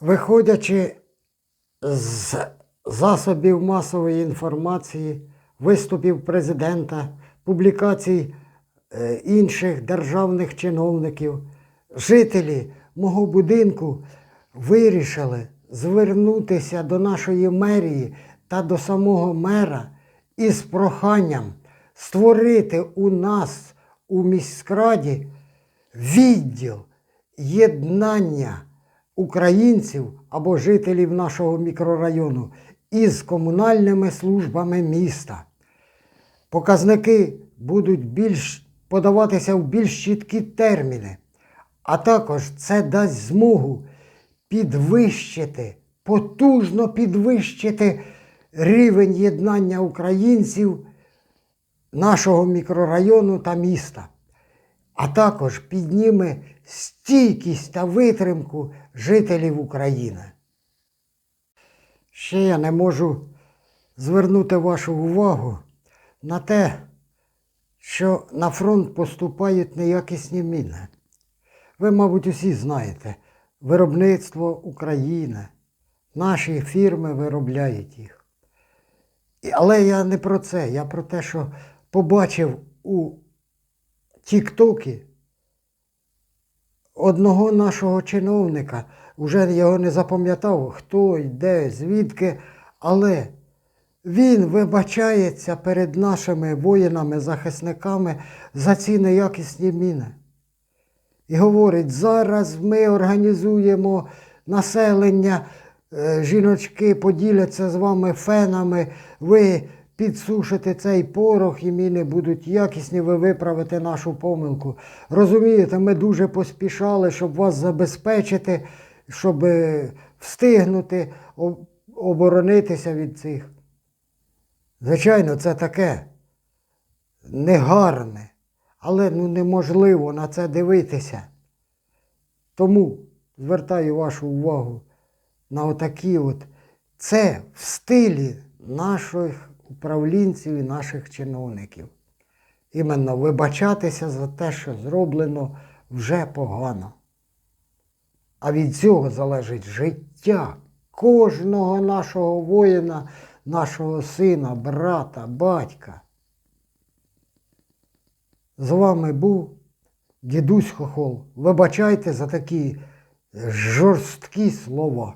Виходячи з засобів масової інформації, виступів президента, публікацій е, інших державних чиновників, жителі мого будинку вирішили звернутися до нашої мерії та до самого мера із проханням створити у нас у міськраді відділ єднання українців або жителів нашого мікрорайону із комунальними службами міста. Показники будуть більш подаватися в більш чіткі терміни, а також це дасть змогу підвищити, потужно підвищити рівень єднання українців нашого мікрорайону та міста, а також підніме стійкість та витримку жителів України. Ще я не можу звернути вашу увагу на те, що на фронт поступають неякісні міни. Ви, мабуть, усі знаєте, виробництво України, наші фірми виробляють їх. Але я не про це, я про те, що побачив у Тіктокі одного нашого чиновника, вже його не запам'ятав, хто йде, звідки, але він вибачається перед нашими воїнами-захисниками за ці неякісні міни. І говорить, зараз ми організуємо населення, е, жіночки поділяться з вами фенами, ви підсушите цей порох і міни будуть якісні, ви виправите нашу помилку. Розумієте, ми дуже поспішали, щоб вас забезпечити, щоб е, встигнути оборонитися від цих. Звичайно, це таке негарне, але ну, неможливо на це дивитися. Тому звертаю вашу увагу на отакі от. Це в стилі наших управлінців і наших чиновників. Іменно вибачатися за те, що зроблено вже погано. А від цього залежить життя кожного нашого воїна, нашого сина, брата, батька. З вами був дідусь Хохол. Вибачайте за такі жорсткі слова.